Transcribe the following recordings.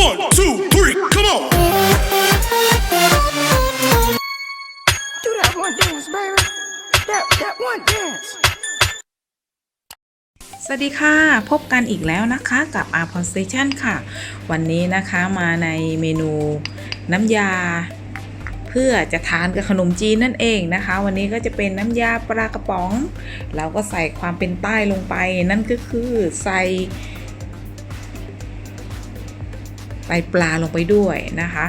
One, two, three, come on. Do that one dance, baby. That that one dance. สวัสดีค่ะ พบกันอีกแล้วนะคะกับ a r p o n Station ค่ะ วันนี้นะคะมาในเมนูน้ำยา เพื่อจะทานกับขนมจีนนั่นเองนะคะ วันนี้ก็จะเป็นน้ำยาปลากระป๋อง เราก็ใส่ความเป็นใต้ลงไป นั่นก็คือใส่ ไตปลาลงไปด้วยนะคะ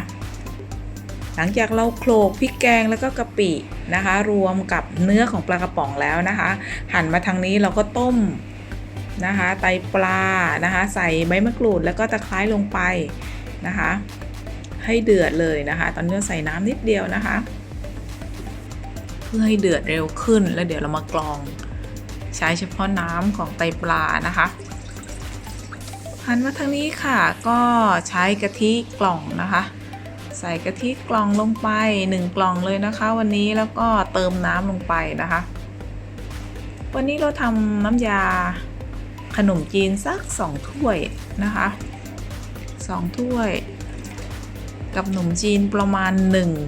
หลังจากเราโขลกพริกแกงแล้วก็กะปินะคะ รวมกับเนื้อของปลากระป๋องแล้วนะคะ หั่นมาทางนี้เราก็ต้มนะคะไตปลานะคะ ใส่ใบมะกรูดแล้วก็ตะไคร้ลงไปนะคะ ให้เดือดเลยนะคะ ตอนนี้ใส่น้ำนิดเดียวนะคะ เพื่อให้เดือดเร็วขึ้นแล้วเดี๋ยวเรามากรอง ใช้เฉพาะน้ำของไตปลานะคะ หันมาทางนี้ค่ะ ก็ใช้กะทิกล่องนะคะ ใส่กะทิกล่องลงไป 1 กล่องเลยนะคะ วันนี้แล้วก็เติมน้ำลงไปนะคะ วันนี้เราทำน้ำยาขนมจีนสัก 2 ถ้วยนะคะ 2 ถ้วย กับขนมจีนประมาณ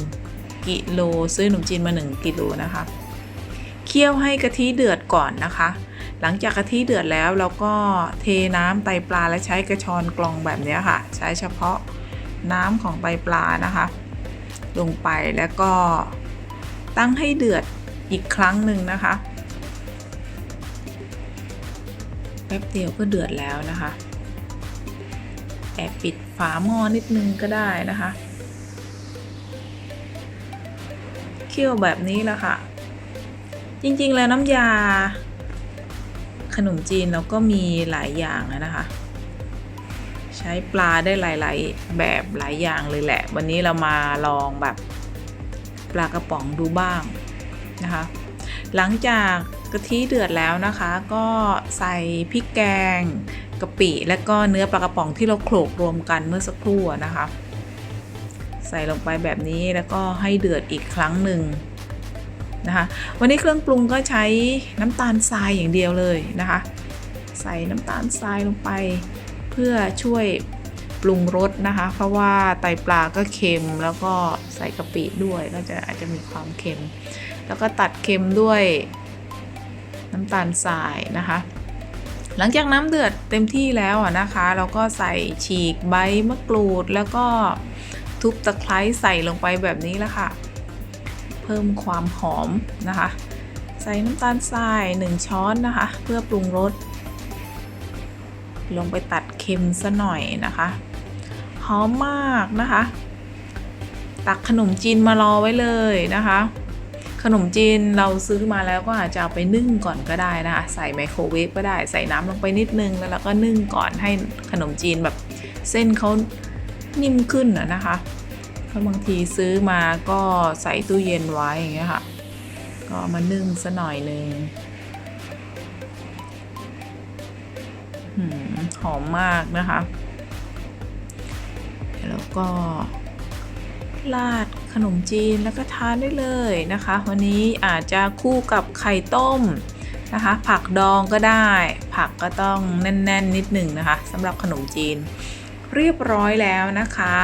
1 กิโล ซื้อขนมจีนมา 1 กิโลนะคะ เคี่ยวให้กะทิเดือดก่อนนะคะ หลังจากกะทิเดือดแล้วเราก็เทน้ำไตปลาและใช้กระชอนกรองแบบนี้ค่ะ ใช้เฉพาะน้ำของไตปลานะคะ ลงไปแล้วก็ตั้งให้เดือดอีกครั้งหนึ่งนะคะแป๊บเดียวก็เดือดแล้วนะคะแอบปิดฝาหม้อนิดนึงก็ได้นะคะเคี่ยวแบบนี้แหละค่ะ จริงๆแล้วน้ำยา ขนมจีนเราก็มีหลายอย่างนะคะ ใช้ปลาได้หลาย ๆ แบบหลายอย่างเลยแหละ วันนี้เรามาลองแบบปลากระป๋องดูบ้างนะคะ หลังจากกะทิเดือดแล้วนะคะ ก็ใส่พริกแกงกะปิ และก็เนื้อปลากระป๋องที่เราโขลกรวมกันเมื่อสักครู่นะคะ ใส่ลงไปแบบนี้แล้วก็ให้เดือดอีกครั้งหนึ่ง นะคะวันนี้เครื่องปรุงก็ใช้น้ำตาลทรายอย่างเดียวเลยนะคะ ใส่น้ำตาลทรายลงไป เพื่อช่วยปรุงรสนะคะ เพราะว่าไตปลาก็เค็มแล้วก็ใส่กะปิด้วยก็จะอาจจะมีความเค็ม แล้วก็ตัดเค็มด้วยน้ำตาลทรายนะคะ หลังจากน้ำเดือดเต็มที่แล้วนะคะ เราก็ใส่ฉีกใบมะกรูดแล้วก็ทุบตะไคร้ใส่ลงไปแบบนี้แล้วค่ะ เพิ่มความหอมนะคะ ใส่น้ำตาลทราย 1 ช้อนนะคะ เพื่อปรุงรส ลงไปตัดเค็มซะหน่อยนะคะหอมมากนะคะ ตักขนมจีนมารอไว้เลยนะคะ ขนมจีนเราซื้อมาแล้วก็อาจจะเอาไปนึ่งก่อนก็ได้นะคะใส่ไมโครเวฟก็ได้ใส่น้ำลงไปนิดนึงแล้วเราก็นึ่งก่อนให้ขนมจีนแบบเส้นเขานิ่มขึ้นอะนะคะ พราะบางทีซื้อมาก็ใส่ตู้เย็นไว้อย่างเงี้ยค่ะ ก็มานึ่งซะหน่อยนึงหอมมากนะคะ แล้วก็ราดขนมจีนแล้วก็ทานได้เลยนะคะ วันนี้อาจจะคู่กับไข่ต้มนะคะ ผักดองก็ได้ ผักก็ต้องแน่น ๆ นิดหนึ่งนะคะสำหรับขนมจีน เรียบร้อยแล้วนะคะ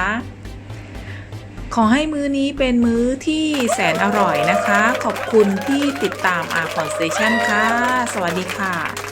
ขอให้มื้อนี้เป็นมื้อที่แสนอร่อยนะคะ ขอบคุณที่ติดตามอาคอนสเตชันค่ะ สวัสดีค่ะ